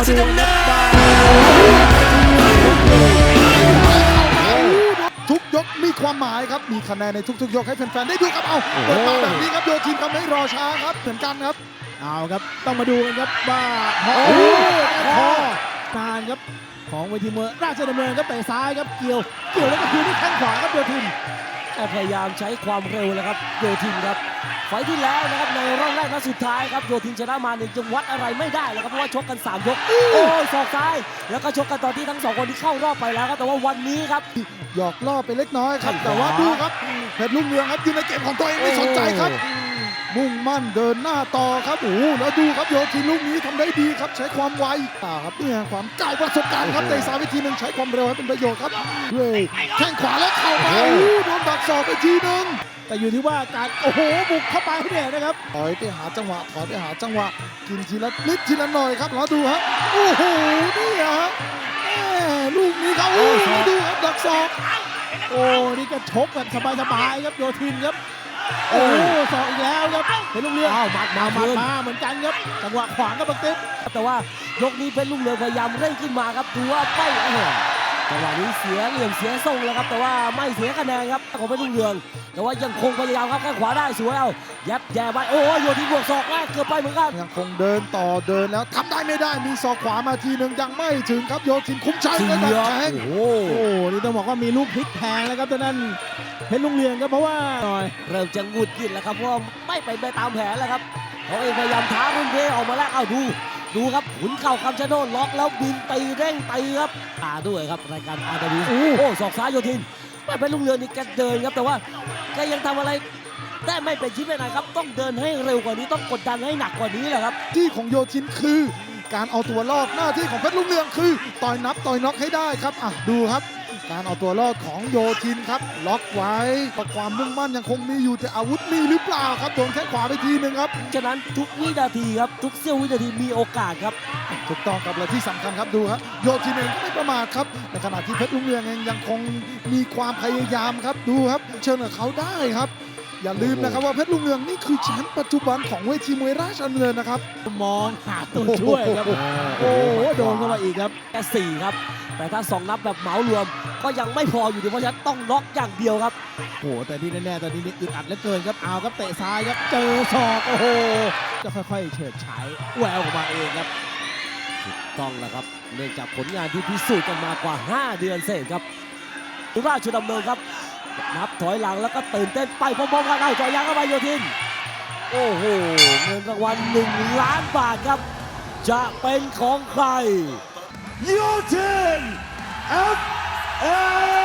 มาดูนับว่าทุกยกมีความหมายครับ มีคะแนนในทุกๆ ยกให้แฟนๆ ได้ดูครับ เอาเปิดมาแบบนี้ครับ โยทินทำให้รอช้าครับ เหมือนกันครับ เอาครับ ต้องมาดูกันครับว่าพอโอ้โอ้โหคอนานครับของเวทีมวยราชดำเนินครับเตะซ้ายครับเกี่ยว เกี่ยวแล้วก็คืนที่แข้งขวาครับโยทิน พยายามใช้ความเร็วแล้วครับโยทินครับไฟล์ที่แล้วนะครับในรอบแรกและสุดท้ายครับโยทินชนะมาหนึ่งจังวัดอะไรไม่ได้แล้วครับเพราะว่าชกกัน 3 ยก โอ้ยศอกซ้าย แล้วก็ชกกันตอนที่ทั้งสองคนที่เข้ารอบไปแล้วครับแต่ว่าวันนี้ครับ หยอกล่อไปเล็กน้อยครับใช่ครับแต่ว่าดูครับเพชรลุงเรืองครับอยู่ในเกมของตัวเองไม่สนใจครับ มุ่งมั่นเดินหน้าต่อครับโอ้โหแล้วดูครับโยทินลูกนี้ทำได้ดีครับ ใช้ความไวอ่าครับเนี่ยความเก่าประสบการณ์ครับเตะซ้ายไปทีหนึ่งใช้ความเร็วให้เป็นประโยชน์ครับเฮ้ยแข้งขวาแล้วเข่ามาโอ้โหโดนดั กศอกไปทีหนึ่งแต่อยู่ที่ว่าการโอ้โหบุกเข้าไปเนี่ยนะครับถอยไปหาจังหวะถอยไปหาจังหวะ กินทีละนิดทีละหน่อยครับแล้วดูฮะโอ้โหนี่ฮะแม่ลูกนี้ครับโอ้โหดูครับดักศอกโอ้นี่ก็ชกแบบสบายๆครับโยทินครับโอ้โหสองอีกแล้วครับเป็นลูกเรืออ้าวหมัดมามาหมัดคืนมาเหมือนกันครับจังหวะขวางก็บังติ๊บแต่ว่ายกนี้เป็นลุงเรืองพยายามเร่งขึ้นมาครับดูว่าไม่เออ จังหวะนี้เสียเหลี่ยมเสียทรงแล้วครับ แต่ว่าไม่เสียคะแนนครับของเป็นลุงเรือง แต่ว่ายังคงพยายามครับแข้งขวาได้สวยเอายับแย่ไปโอ้ยโยทินบวกศอกแรกเกือบไปเหมือนกันยังคงเดินต่อเดินแล้วทำได้ไม่ได้มีศอกขวามาทีหนึ่งยังไม่ถึงครับโยทินคุ้มชัยเสีและยดักแทงโอ้โหโอ้นี่ต้องบอกว่ามีลูกพลิกแพงแล้วครับตอนนั้นเพชรลุงเรืองครับเพราะว่าหน่อยเริ่มจะหงุดหงิดแล้วครับเพราะว่าไม่เป็นไปตามแผนแล้วครับ เขาเองพยายามท้ารุ่นพี่ออกมาแล้วเอาดูดูครับขุนเข่าคำชะโนดล็อกแล้วบินตีเร่งตีครับตาด้วยครับรายการอาร์ดวีโอ้ศอกซ้ายโยทินไม่เป็นลุงเรืองนี่แกเดินครับแต่ว่าแกยังทำอะไรได้ไม่เป็นชิ้นเป็นอันครับ ต้องเดินให้เร็วกว่านี้ต้องกดดันให้หนักกว่านี้แหละครับ ที่ของโยทินคือ การเอาตัวรอดหน้าที่ของเพชรลุงเรืองคือ ต่อยนับต่อยน็อกให้ได้ครับอะดูครับ การเอาตัวรอดของโยทินครับ ล็อกไว้แต่ความมุ่งมั่นยังคงมีอยู่แต่อาวุธมีหรือเปล่าครับโดนแข้งขวาไปทีหนึ่งครับ ฉะนั้นทุกวินาทีครับ ทุกเสี้ยววินาทีมีโอกาสครับ ถูกต้องครับและที่สำคัญครับดูครับโยทินเองก็ไม่ประมาทครับในขณะที่เพชรลุงเรืองเองยังคงมีความพยายามครับดูครับ เชิญกับเขาได้ครับ อย่าลืมนะครับว่าเพชรลุงเรืองนี่คือแชมป์ปัจจุบันของเวทีมวยราชดำเนินนะครับ มองหาตัวช่วยครับ โอ้โหโดนเข้ามาอีกครับแค่สี่ครับ แต่ถ้าสองนับแบบเหมารวม ก็ยังไม่พออยู่ดีเพราะฉะนั้นต้องน็อกอย่างเดียวครับโอ้โหแต่ที่แน่ๆตอนนี้นี่อึดอัดเหลือเกินครับเอาครับเตะซ้ายครับเจอศอกโอ้โหจะค่อยๆ เฉิดฉายแววออกมาเองครับต้องแล้วครับเนื่องจากผลงานที่พิสูจน์กันมากว่า 5 เดือนเศษครับราชดำเนินครับ นับถอยหลังแล้วก็ตื่นเต้นไปพร้อมๆกันเอาจอยางเข้าไปโยทิน โอ้โหเงินรางวัลหนึ่งล้านบาทครับ จะเป็นของใครโยทิน F A